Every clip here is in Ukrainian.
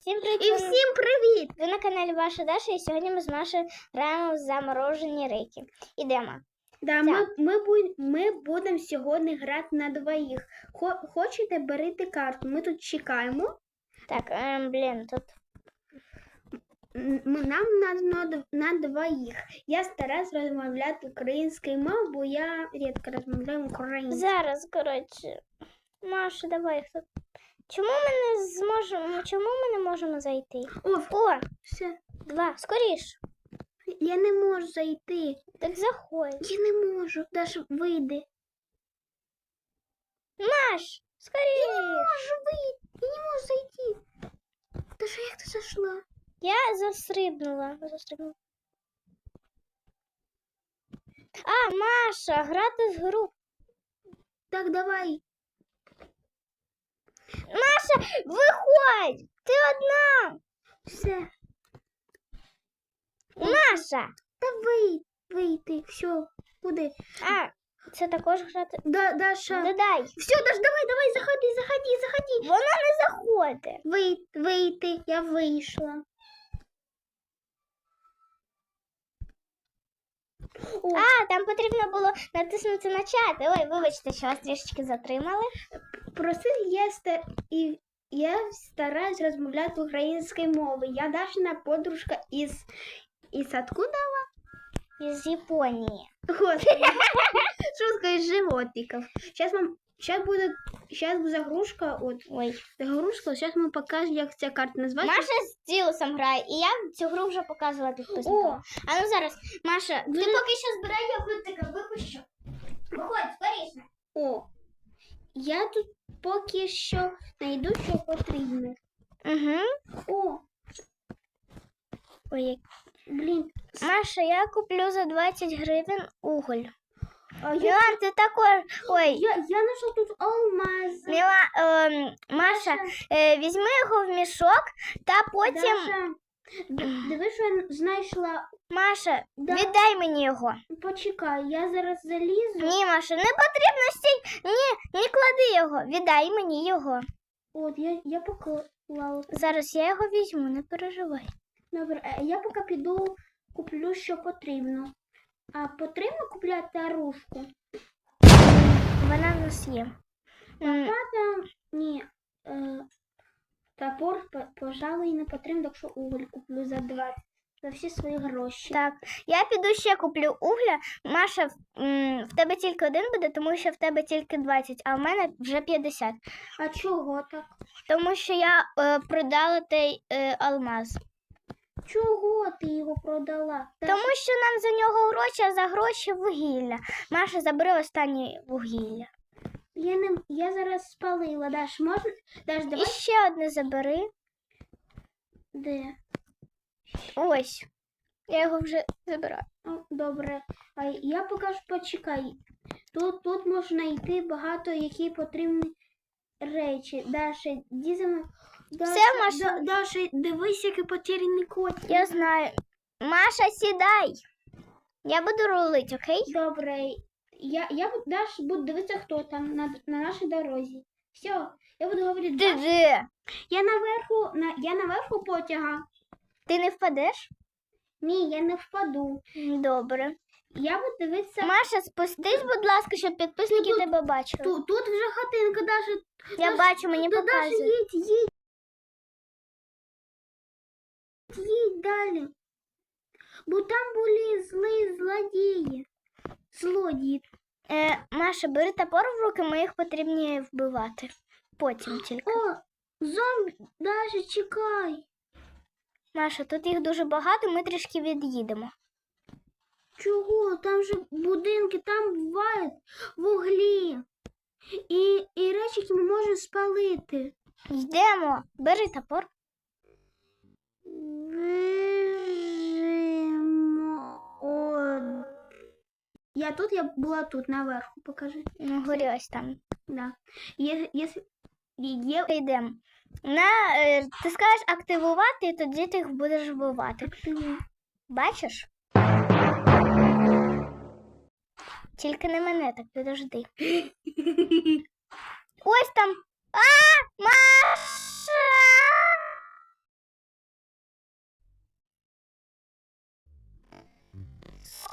Всім привіт! І всім привіт! Ви на каналі Ваша Даша, і сьогодні ми з Машею граємо в заморожені рейки. Ідемо. Да, ми, ми, бу- ми будемо сьогодні грати на двоїх. Хо, хочете, берете карту. Ми тут чекаємо. Так, ем, блін, тут. М, Ми, нам на, на, дв- на двоїх. Я стараюсь розмовляти українською мовою, бо я рідко розмовляю українською. Зараз, коротше. Маша, давай хто. Чому ми не зможемо? Чому ми не можемо зайти? О, О, все. два, скоріш. Я не можу зайти. Так заходь. Я не можу. Даша, вийди. Маш, скоріш. Можу вийти. Я не можу зайти. Даша, як ти зайшла? Я застрибнула. застрибнула. А, Маша, грати з гру. Так, давай. Маша, виходь! Ти одна! Все. Маша! Та вийти. Вийти. Все. Куди? А, це також грати. Да, Даша. Додай. Все, Даш, давай, давай, заходи, заходи, заходи. Вона не заходить. Вий, вийти, я вийшла. О, А, там потрібно було натиснути на чат. Ой, вибачте, що вас трішечки затримали. Просив я і я стараюсь розмовляти українською мовою. Я Дашина подружка із із откуда? Із Японії. Господи. Шутка із животиків. Сейчас вам Сейчас буде, сейчас загрузка, от Ой. загрузка, зараз ми покажемо, як ця карта називається. Маша з Ділусом грає, і я цю гру вже показувала підписникам. О, А ну зараз, Маша, ти поки що збирай йогуртика, випущу. Виходь, скоріше. О, я тут поки що знайду, що потрібно. Угу. О, Ой, як- блін. Маша, я куплю за 20 гривень уголь. А я, Мілан, ти також. Ой, я, я знайшла тут алмаз. Міла, ем, Маша, е, візьми його в мішок та потім. Даша, д- диви, що я знайшла. Маша, Да. віддай мені його. Почекай, я зараз залізу. Ні, Маша, не потрібно стій. Ні, не клади його. Віддай мені його. От, я, я поклала. Зараз я його візьму, не переживай. Добре, е, я поки піду куплю, що потрібно. А потрібно купляти оружку? Вона в нас є. Лопата, ні. Е, топор, по- пожалуй, не потрібно, якщо уголь куплю за 20. За всі свої гроші. Так, я піду ще куплю угля. Маша, в тебе тільки один буде, тому що в тебе тільки 20, а в мене вже 50. А чого так? Тому що я е, продала той е, алмаз. Чого ти його продала? Тому що нам за нього гроші, а за гроші вугілля. Маша, забери останнє вугілля. Я не я зараз спалила. Даш, можна? Даш, І ще одне забери. Де? Ось. Я його вже забираю. О, добре. А я поки ж почекай. Тут, тут можна знайти багато які потрібні речі. Даша, дізимо. Все, Маша. Даша, дивись, який потеряний кот. Я знаю. Маша, сідай. Я буду рулити, окей? Добре. Я, я буду- Даш, буду дивитися, хто там на, на нашій дорозі. Все, я буду говорити. Ти «Даш, де? Я наверху, на, я наверху потяга. Ти не впадеш? Ні, я не впаду. Добре. Я буду дивитися. Маша, спустись, будь ласка, щоб підписники Тут- тебе бачили. Тут, тут вже хатинка, Даша. Я бачу, мені Да, показує. їдь, їдь. Їдь далі. Бо там були злі злодії. Злодії. Е, Маша, бери топор в руки, ми їх потрібні вбивати. Потім тільки. О, зомбі, Даша, чекай. Маша, тут їх дуже багато, ми трішки від'їдемо. Чого? Там же будинки, там бувають вуглі. І, і речі, які ми можемо спалити. Йдемо, бери топор. Вижимо. О. Я тут, я була тут, наверху, покажи. Ну, горі ось там. Да. Є, є, є Йдемо. На, е, ти скажеш активувати, і тоді ти їх будеш вбивати. Бачиш? Тільки не мене, так підожди. Ось там. А, Маша!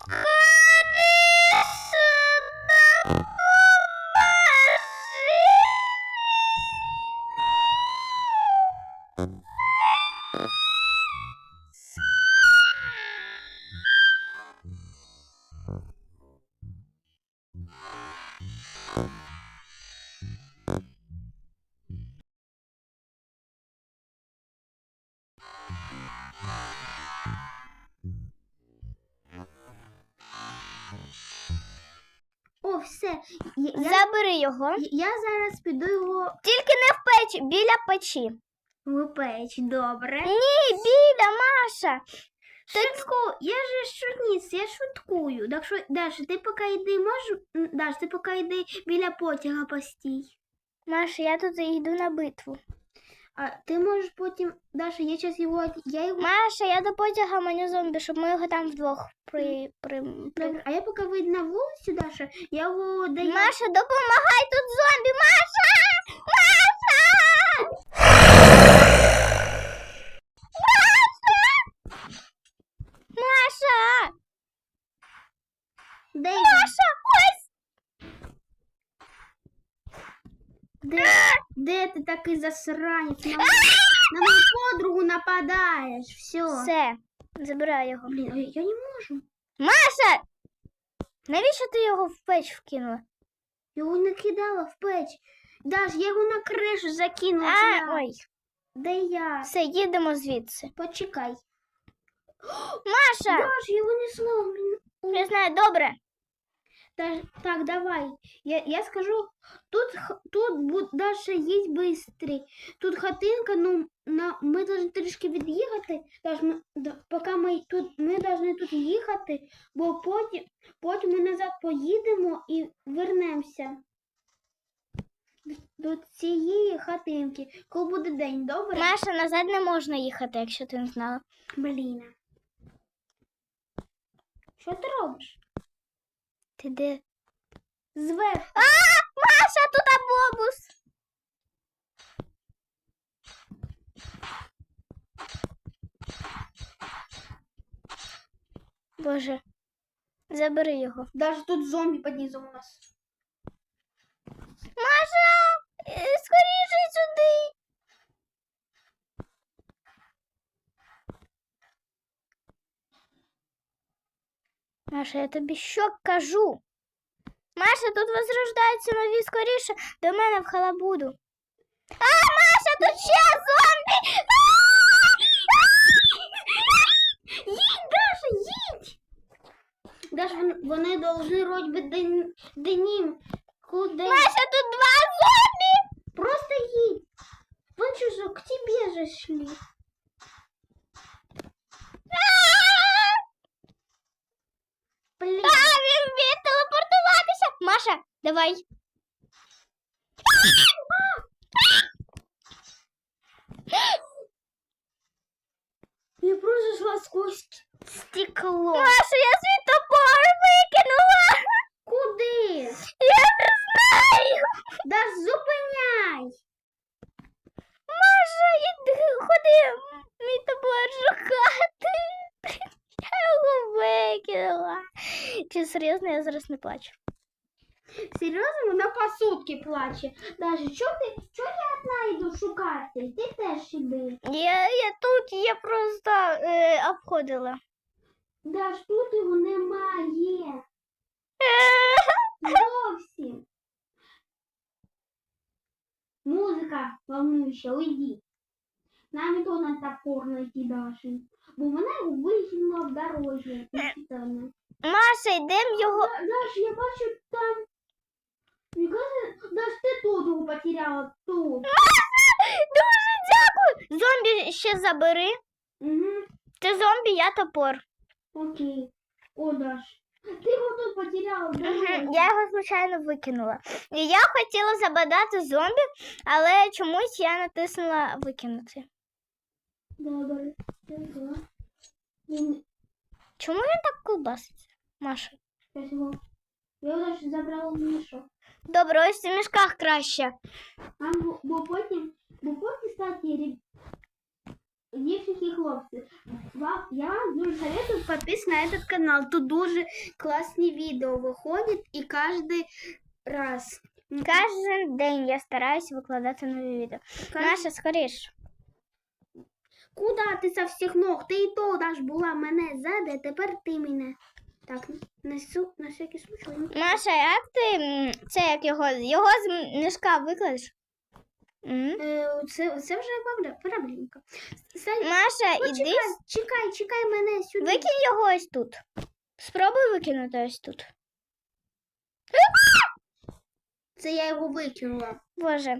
О, його. я зараз піду його Тільки не в печі, біля печі. в печі, Добре. Ні, біля Маша. Швидко, я же шутніс, я шуткую. Так що, Даша, ти поки йди, можеш. Даш, ти поки йди біля потяга постій. Маша, я тут йду на битву. А ти можеш потім. Даша, я зараз його. Я його. Маша, я до потяга маню зомбі, щоб ми його там вдвох при. при, при... Добре, а я поки вийду на вулицю, Даша, я його даю. Маша, допомагай тут зомбі! Маша! Маша! Маша! Маша! Він? Маша! Ось! Де, де ти такий засранець? На, на мою подругу нападаєш. Все. Все, забирай його. Блін, я, я не можу. Маша! Навіщо ти його в печ вкинула? Його не кидала в печ. Даш, я його на кришу закинула. А, Я. ой, Де я? все, їдемо звідси. Почекай. Маша! Даш, його не сломлено. Я знаю, добре. Та- Так, давай. Я, я скажу, тут, тут Даша їдь быстрей. Тут хатинка, ну, на, ми повинні трішки від'їхати. Поки ми тут, ми повинні тут їхати, бо потім, потім ми назад поїдемо і вернемося до цієї хатинки, коли буде день, добре? Маша, назад не можна їхати, якщо ти не знала. Блін. Що ти робиш? Ти де? Зверху. А, Маша, тут автобус. Боже, забери його. Даже тут зомбі під низом у нас. Маша, е, скоріше сюди. Маша, я тобі що кажу? Маша, тут возрождаються нові скоріше до мене в халабуду. А, Маша, тут ще зомбі! Їдь, Даша, їдь! Даша, вони должны робити ден- денім. Куди? Маша, тут два зомбі! Просто їдь. Вон чужо, к тебе же шли. Блін. А, він вміє телепортуватися. Маша, давай. Я просто шла сквозь стекло. Маша, я свій топор викинула. Куди? Я не знаю. Да зупиняй. Маша, іди, ходи, мій топор шукати. Я його викинула. Чи серйозно, я зараз не плачу. Серйозно, вона по сутки плаче. Даже що ти, що я одна йду шукати? Ти теж іди. Я, я тут, я просто е, обходила. Даш, тут його немає. Зовсім. Музика волнующа, уйди. Нам і то на топор знайти Даші. Бо вона його викинула в дорозі. Маша, йдемо його. Да- Даш, я бачу там. Мені кажется, Даш, ти тут потеряла. Тут. Дуже дякую. Зомбі ще забери. Угу. Ти зомбі, я топор. Окей. О, Даш. Ти його тут потеряла. Мгм, Я його, звичайно, викинула. І я хотіла забадати зомбі, але чомусь я натиснула викинути. Добре. Добре. Чому він так колбаситься? Маша? Сейчас его. Я даже забрал Мишу. Добре, ось у мішках краще. А, бо, бо потім, бо потім, кстати, реб... дівчинки і хлопці, вам, я вам дуже советую подписываться на этот канал. Тут дуже класні відео виходять і кожен раз. Кожен день я стараюся викладати нові відео. Каж- Маша, скоріш. Куда ти со всіх ног? Ти і то даш була мене ззади, а тепер ти мене. Так, несу на всякий случай. Маша, як ти це як його? Його з мішка викладеш? Е, Це, це вже пробле- проблемка. Са- Маша, іди, Почекай, чекай, чекай мене сюди. викинь його ось тут. Спробуй викинути ось тут. Це я його викинула. Боже.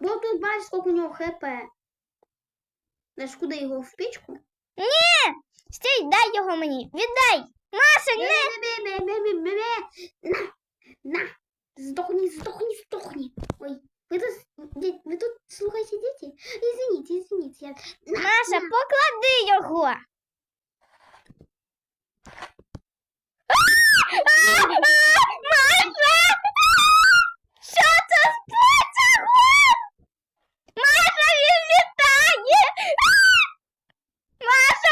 Бо тут бачиш, скільки у нього хп. Знаєш, куди його в пічку? Стій, дай його мені. Віддай. Бе-бе-бе-бе-бе-бе. На, на. Здохни, здохни, здохни. Ой, ви тут, ви тут слухайте діти? Извините, извините. Я... Маша, поклади його. Маша! Що це з? Маша, він літає!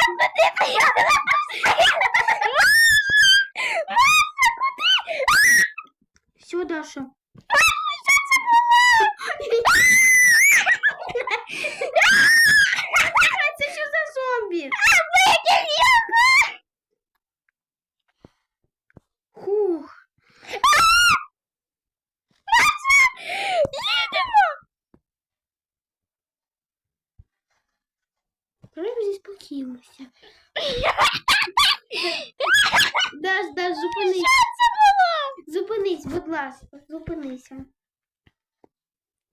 Маша, куди поїхала? Маша, куди? Все, Даша. Це що за зомбі? Викинь його! Хух. Їдемо! Давай здесь покинемся. Даш, Даш, зупинись. Що це було? Зупинись, будь ласка, зупинися.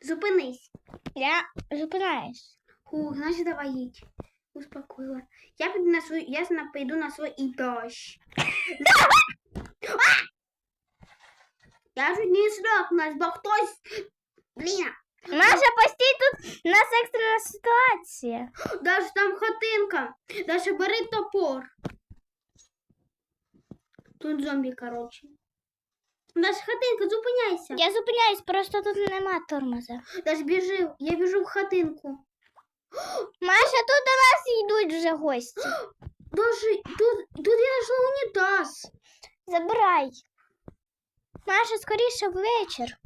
Зупинись. Я зупинаюсь. Хух, значить давай їдь. Успокоила. Я піду на свой, я пойду на свой этаж. А! Я чуть не сракнулась, бо хтось... Блін, Маша, постій тут у нас екстрена ситуація. Даже там хатинка. Даже бери топор. Тут зомбі, короче. Даже хатинка, зупиняйся. Я зупиняюсь, просто тут нема тормоза. Даже біжи, я біжу в хатинку. Маша, тут до нас йдуть вже гості. Даже тут, тут я знайшла унітаз. Забирай. Маша, скоріше вечір.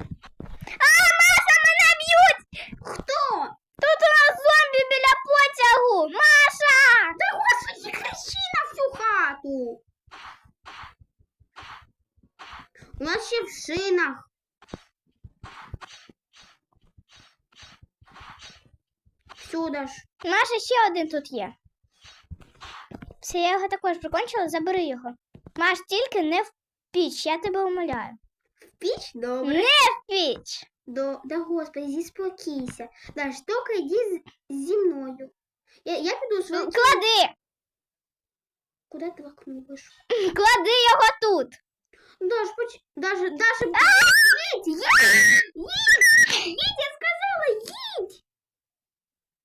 А, Маша, мене б'ють! Хто? Тут у нас зомбі біля потягу! Маша! Та господи, кричи на всю хату. У нас ще в шинах. Сюди ж. Маша, ще один тут є. Все, я його також прикончила, забери його. Маш, тільки не в піч, я тебе умоляю. В піч? Добре. Не в піч! До, да господи, заспокійся. Даш, тільки йди зі мною. Я, я піду свою... Клади! Куди ти окно? Клади його тут! Даш, поч... Даже, Даша... Їдь, їдь! Їдь! Їдь, я сказала, їдь!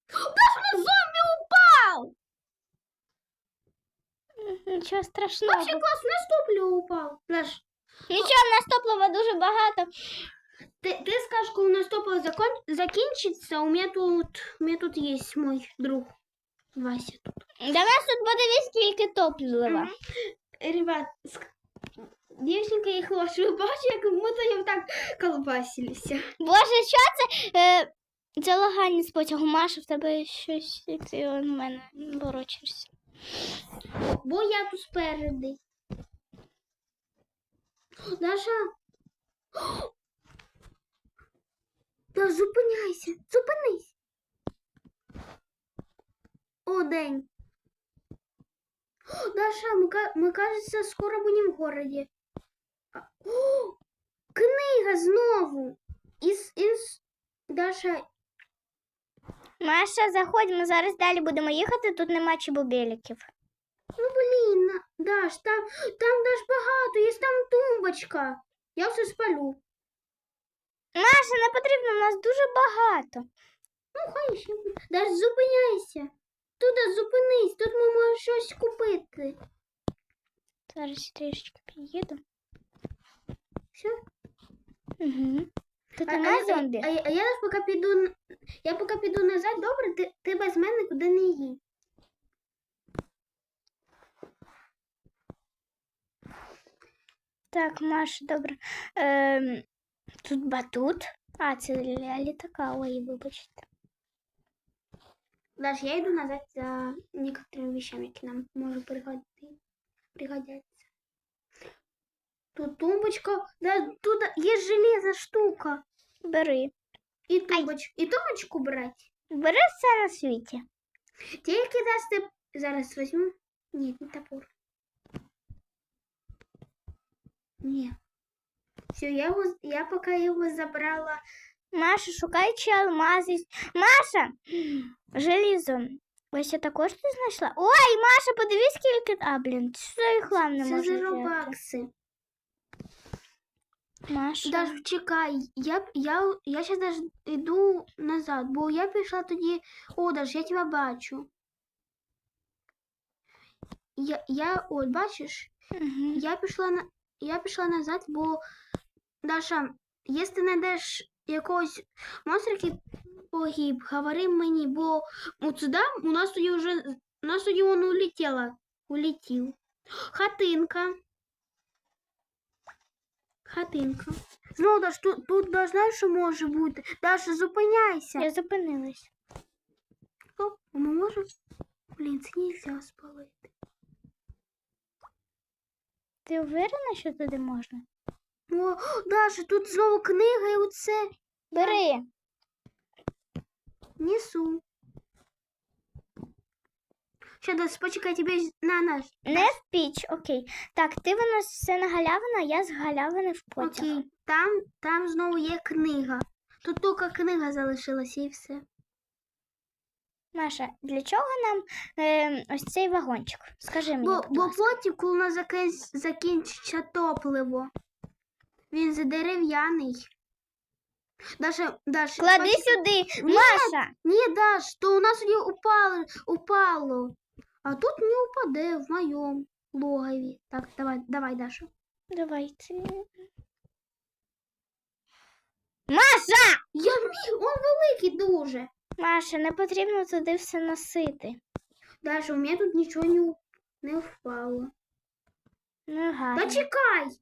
Даш, на зомбі упав! Нічого страшного. Вообще клас, на стоплю упав. Даш, Нічого, в нас топлива дуже багато. ти, ти скажеш, коли у нас топливо закон... закінчиться, у мене тут, у мене тут є мой друг. Вася тут. До нас тут подивись, скільки топлива. Ребят, ск... дівчинка і хлопчик, ви бачите, як ми тоді так колбасилися. Боже, що це? Е, це лагання з потягу. Маша, в тебе щось ти у мене ворочишся. Бо я тут спереди. Даша. Та зупиняйся, зупинись. О, день. Даша, мы, мы кажется, скоро будем в городе. О, книга знову. Із, із... Даша, Маша, заходь, ми зараз далі будемо їхати, тут нема чебубеліків. ну блін, Даш, там, там Даш багато, є там тумбочка. Я все спалю. Маша, не потрібно, у нас дуже багато. Ну, хай ще. Даш, зупиняйся. Тут зупинись, тут ми можемо щось купити. Зараз трішечки під'їду. Все? Угу. Тут А, а, зомбі. А, а я поки піду, я поки піду назад, добре, ти, ти без мене куди не їдь. Так, Маша, добре. Ем, тут батут. А, це для літака. Ой, вибачте. Даш, я йду назад за некоторими вещами, які нам можуть пригодити, пригодяться. Тут тумбочка, да, тут є железна штука. Бери. І тумбоч, і тумбочку брати. Бери все на світі. Тільки дасте зараз візьму. Ні, не топор. Ні. Все, я, його, я поки його забрала. Маша, шукаючи алмази. Маша! Желізо. Ось я також ти знайшла. Ой, Маша, подивись, скільки. А, блін, що я хлам не Це можу за взяти. робакси. Маша. Даш, чекай, я, б- я, я ще даже йду назад, бо я пішла тоді. О, Даш, я тебе бачу. Я, я от бачиш, Угу. я пішла на я пішла назад, бо Даша, якщо ти знайдеш якогось монстра, який погиб, говори мені, бо от сюди у нас тоді вже у нас тоді він улетіла. Улетів. Хатинка. Хатинка. Знову Даш, тут, тут Даш, що може бути? Даша, зупиняйся. Я зупинилась. А ми можемо? Блін, це нельзя спалити. Ти уверена, що туди можна? О, Даша, тут знову книга і оце. Бери. Несу. Що, Даш, почекай, тебе на наш. Не в піч, окей. Так, ти виносиш все на галявину, а я з галявини в потяг. Окей, там, там знову є книга. Тут тільки книга залишилася і все. Маша, для чого нам е, ось цей вагончик? Скажи мені, Бо, будь бо ласка. потім, коли у нас закінч- закінчиться топливо, він задерев'яний. Даша, Даша, Клади почекай. сюди, Ні, Маша! Ні, Даш, то у нас тоді упало, упало. А тут не упаде в моєму логові. Так, давай, давай, Даша. Давайте. Маша! Я міг, он великий дуже. Маша, не потрібно туди все носити. Даша, у мене тут нічого не, у- не впало. Ну, гарно. Та чекай! Чекай!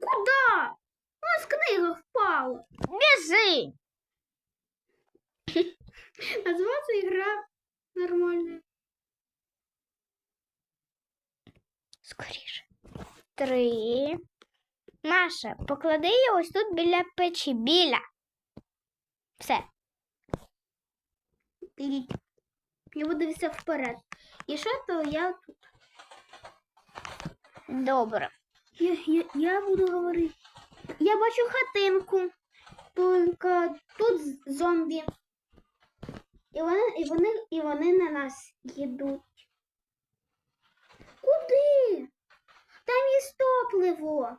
Куда? Нас книга впала. Біжи! Називається ігра нормальна. Скоріше. Три. Маша, поклади її ось тут біля печі. Біля. Все. Я буду дивитися вперед. І що то я тут. Добре. Я, я, я буду говорити. Я бачу хатинку. Тут зомбі. І вони, і вони, і вони на нас їдуть. Куди? Там є топливо.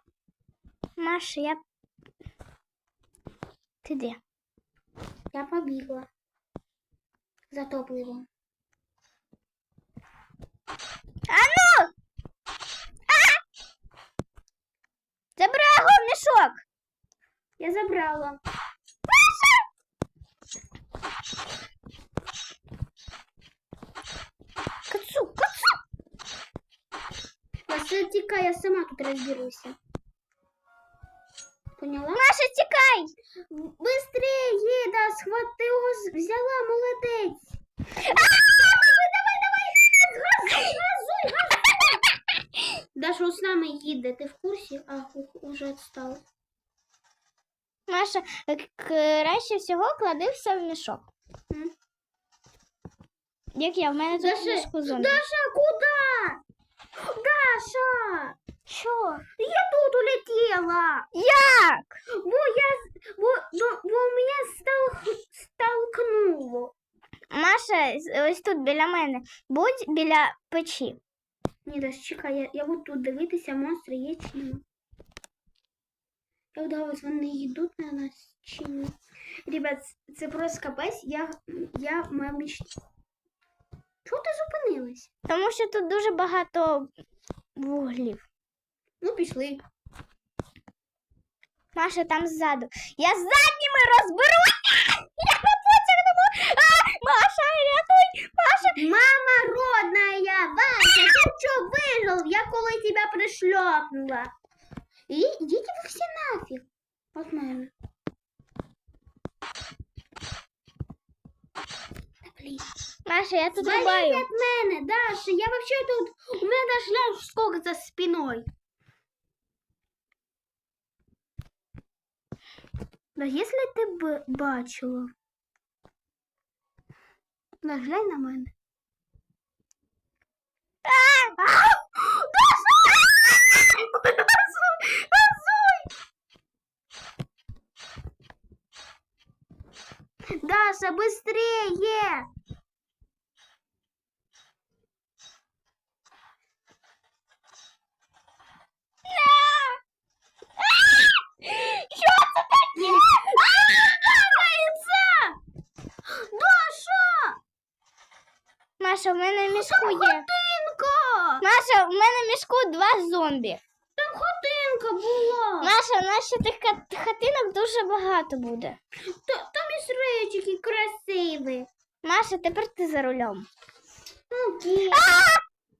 Маша, я. Ти де? Я побігла. За топливом. А! Забирай його в мішок! Я забрала. Кацу, кацу! Вася, тікай, я сама тут розберуся. Поняла? Маша, тікай! Быстрее, да, схватила, з- взяла, молодець. Давай, давай, Газуй, Даша з нами їде, ти в курсі? А, уже відстала. Маша, е, краще всього клади все в мішок. М. Як я, в мене тут Даша, мішку зомбі. Даша, куда? Даша! Що? Я тут улетела. Як? Бо я, бо, бо, бо мене стал, столкнуло. Маша, ось тут біля мене. Будь біля печі. Ні, Даш, чекай, я, я буду тут дивитися, монстри є чи нема. Я вдалась, вони йдуть на нас чи ні. Ребят, це- просто капець, я, я мабуть... Чого ти зупинилась? Тому що тут дуже багато вуглів. Ну, пішли. Маша там ззаду. Я з задніми розберуся! Я! А, Маша, рятуй! Маша! Мама родная, Вася, ты что выжил? Я коли тебя пришлепнула. И идите вы все нафиг. Вот мама. Да блин. Маша, я тут Вали рубаю. от мене, Даша, я вообще тут, у меня даже ляж сколько за спиной. Да если ти б бачила. Да, глянь на мене. Даша, быстрее! Що це таке? Даша! Маша, в мене в мішку є. Хатинка! Маша, в мене в мішку два зомбі. Там хатинка була. Маша, наші тих ка- хатинок дуже багато буде. Та- Там і речики красиві. Маша, тепер ти за рулем. Окей.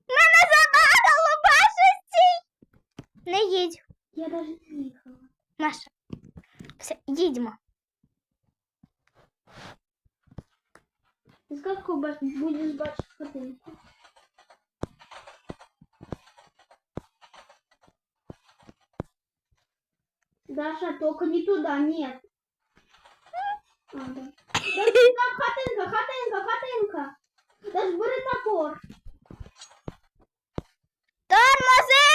Мене забагало, Маша, стій! Не їдь, Я не їхала. Маша. Все, їдьмо. Скільки бач- будеш бачити хатинку? Даша, только не туда, нет. А, да. Да, там хатинка, хатинка, хатинка. Даш бери топор. Тормози!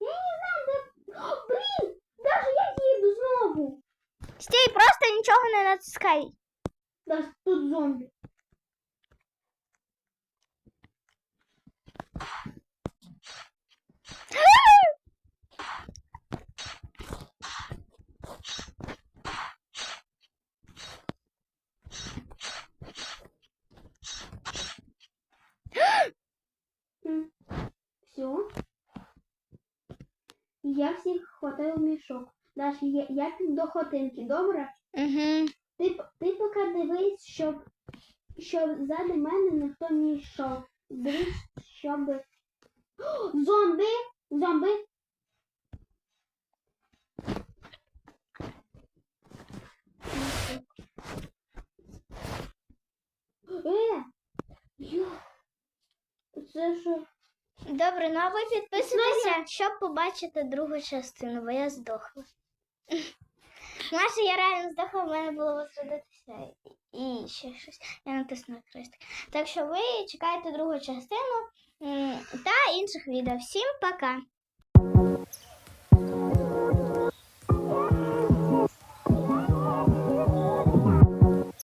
Я не знаю, де... О, блін, даже я їду знову. Стій, просто нічого не натискай. Даш, тут зомбі. Все. Я всіх хватаю в мішок. Даш, я, я до хотинки, добре? Угу. Ти, ти поки дивись, щоб, щоб ззади мене ніхто не йшов. Дивись, щоб. О, Зомби! Зомби! Е! Йо! Це що? Добре, ну а ви підписуйтеся, щоб побачити другу частину, бо я здохла. Маша, я реально здохла, в мене було возродитися і ще щось. Я натиснула хрестик. Так що ви чекайте другу частину та інших відео. Всім пока!